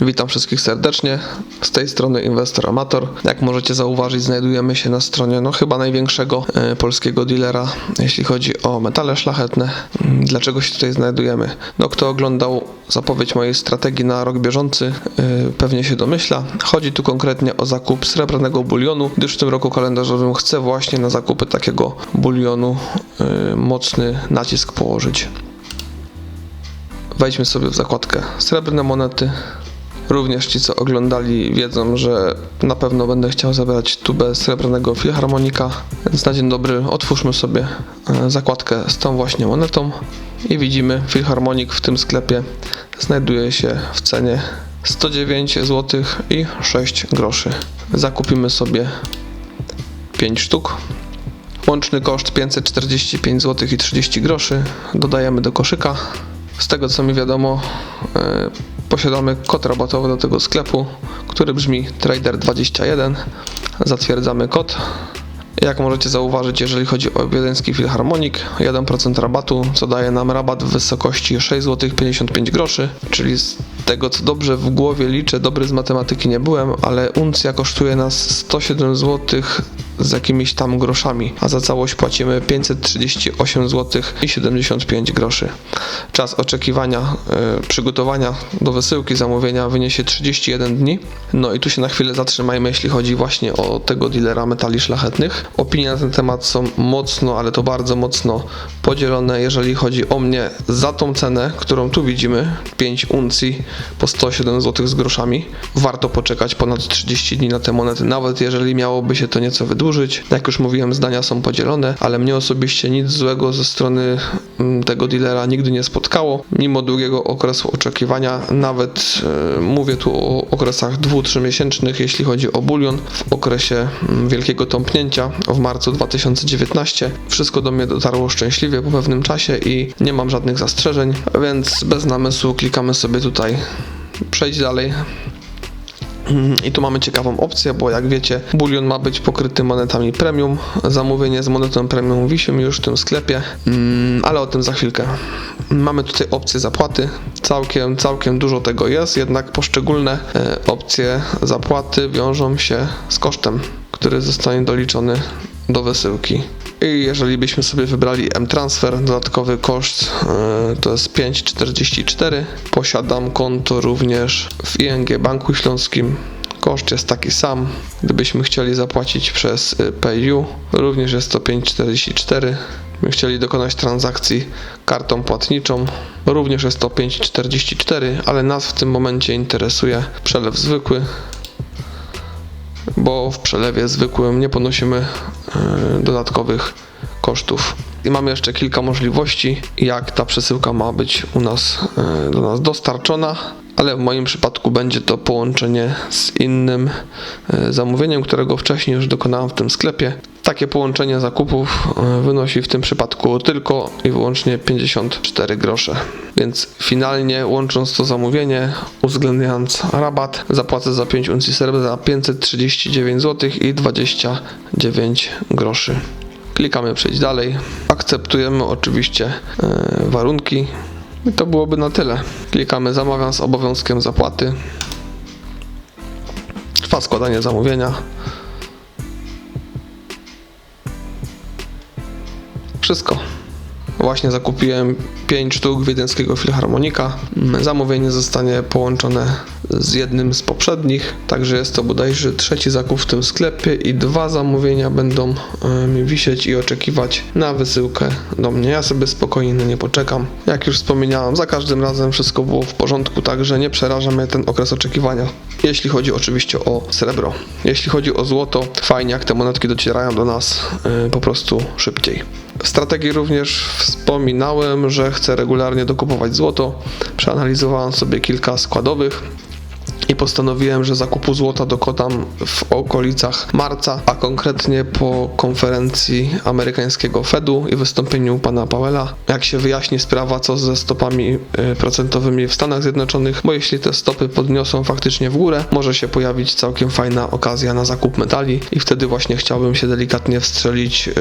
Witam wszystkich serdecznie. Z tej strony Inwestor Amator. Jak możecie zauważyć, znajdujemy się na stronie no chyba największego e, polskiego dealera, jeśli chodzi o metale szlachetne. Mm, Dlaczego się tutaj znajdujemy? No kto oglądał zapowiedź mojej strategii na rok bieżący, e, pewnie się domyśla. Chodzi tu konkretnie o zakup srebrnego bulionu, gdyż w tym roku kalendarzowym chcę właśnie na zakupy takiego bulionu e, mocny nacisk położyć. Wejdźmy sobie w zakładkę srebrne monety. Również ci, co oglądali, wiedzą, że na pewno będę chciał zabrać tubę srebrnego filharmonika. Więc na dzień dobry otwórzmy sobie e, zakładkę z tą właśnie monetą i widzimy, filharmonik w tym sklepie znajduje się w cenie 109 zł i 6 groszy. Zakupimy sobie 5 sztuk. Łączny koszt 545 zł i 30 groszy. Dodajemy do koszyka. Z tego co mi wiadomo, e, posiadamy kod rabatowy do tego sklepu, który brzmi Trader21. Zatwierdzamy kod. Jak możecie zauważyć, jeżeli chodzi o wiedeński filharmonik, 1% rabatu, co daje nam rabat w wysokości 6 zł 55 groszy, czyli tego co dobrze w głowie liczę, dobry z matematyki nie byłem, ale uncja kosztuje nas 107 zł z jakimiś tam groszami, a za całość płacimy 538 zł i 75 groszy. Czas oczekiwania, e, przygotowania do wysyłki zamówienia wyniesie 31 dni. No i tu się na chwilę zatrzymajmy, jeśli chodzi właśnie o tego dealera metali szlachetnych. Opinie na ten temat są mocno, ale to bardzo mocno podzielone. Jeżeli chodzi o mnie, za tą cenę, którą tu widzimy, 5 uncji po 107 zł z groszami, warto poczekać ponad 30 dni na te monety, nawet jeżeli miałoby się to nieco wydłużyć. Jak już mówiłem, zdania są podzielone, ale mnie osobiście nic złego ze strony mm, tego dealera nigdy nie spotkało. Mimo długiego okresu oczekiwania, nawet e, mówię tu o okresach 2-3 miesięcznych, jeśli chodzi o bulion, w okresie mm, wielkiego tąpnięcia w marcu 2019. Wszystko do mnie dotarło szczęśliwie po pewnym czasie i nie mam żadnych zastrzeżeń, więc bez namysłu klikamy sobie tutaj przejdź dalej. I tu mamy ciekawą opcję, bo jak wiecie, bulion ma być pokryty monetami premium. Zamówienie z monetą premium wisi już w tym sklepie, Mm, ale o tym za chwilkę. Mamy tutaj opcję zapłaty. Całkiem, całkiem dużo tego jest, jednak poszczególne e, opcje zapłaty wiążą się z kosztem, który zostanie doliczony do wysyłki. I jeżeli byśmy sobie wybrali M-Transfer, dodatkowy koszt e, to jest 5,44. Posiadam konto również w ING Banku Śląskim. Koszt jest taki sam. Gdybyśmy chcieli zapłacić przez y, PayU, również jest to 5,44. Gdybyśmy chcieli dokonać transakcji kartą płatniczą, również jest to 5,44, ale nas w tym momencie interesuje przelew zwykły, bo w przelewie zwykłym nie ponosimy e, dodatkowych kosztów. I mamy jeszcze kilka możliwości, jak ta przesyłka ma być u nas e, do nas dostarczona, ale w moim przypadku będzie to połączenie z innym e, zamówieniem, którego wcześniej już dokonałem w tym sklepie. Takie połączenie zakupów e, wynosi w tym przypadku tylko i wyłącznie 54 grosze. Więc finalnie łącząc to zamówienie, uwzględniając rabat, zapłacę za 5 uncji srebra 539 zł i 29 groszy. Klikamy przejść dalej. Akceptujemy oczywiście e, warunki. I to byłoby na tyle. Klikamy zamawiam z obowiązkiem zapłaty. Trwa składanie zamówienia. Wszystko. Właśnie zakupiłem 5 sztuk wiedeńskiego filharmonika. Zamówienie zostanie połączone z jednym z poprzednich, także jest to bodajże trzeci zakup w tym sklepie i dwa zamówienia będą e, mi wisieć i oczekiwać na wysyłkę do mnie. Ja sobie spokojnie na nie poczekam. Jak już wspomniałem, za każdym razem wszystko było w porządku, także nie przeraża mnie ten okres oczekiwania. Jeśli chodzi oczywiście o srebro. Jeśli chodzi o złoto, fajnie jak te monetki docierają do nas e, po prostu szybciej. Strategii również wspominałem, że chcę regularnie dokupować złoto. Przeanalizowałem sobie kilka składowych i postanowiłem, że zakupu złota dokonam w okolicach marca, a konkretnie po konferencji amerykańskiego Fedu i wystąpieniu pana Powella. Jak się wyjaśni sprawa, co ze stopami y, procentowymi w Stanach Zjednoczonych, bo jeśli te stopy podniosą faktycznie w górę, może się pojawić całkiem fajna okazja na zakup metali i wtedy właśnie chciałbym się delikatnie wstrzelić y,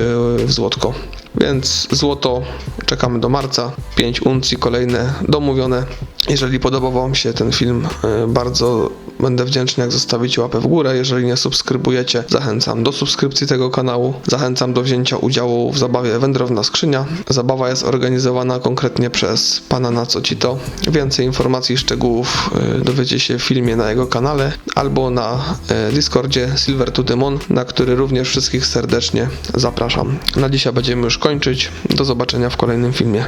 w złotko. Więc złoto czekamy do marca, 5 uncji kolejne domówione Jeżeli podobał Wam się ten film, e, bardzo będę wdzięczny, jak zostawicie łapę w górę. Jeżeli nie subskrybujecie, zachęcam do subskrypcji tego kanału. Zachęcam do wzięcia udziału w zabawie Wędrowna Skrzynia. Zabawa jest organizowana konkretnie przez pana Nacocito. Więcej informacji i szczegółów e, dowiecie się w filmie na jego kanale albo na e, Discordzie Silver to Demon, na który również wszystkich serdecznie zapraszam. Na dzisiaj będziemy już kończyć. Do zobaczenia w kolejnym filmie.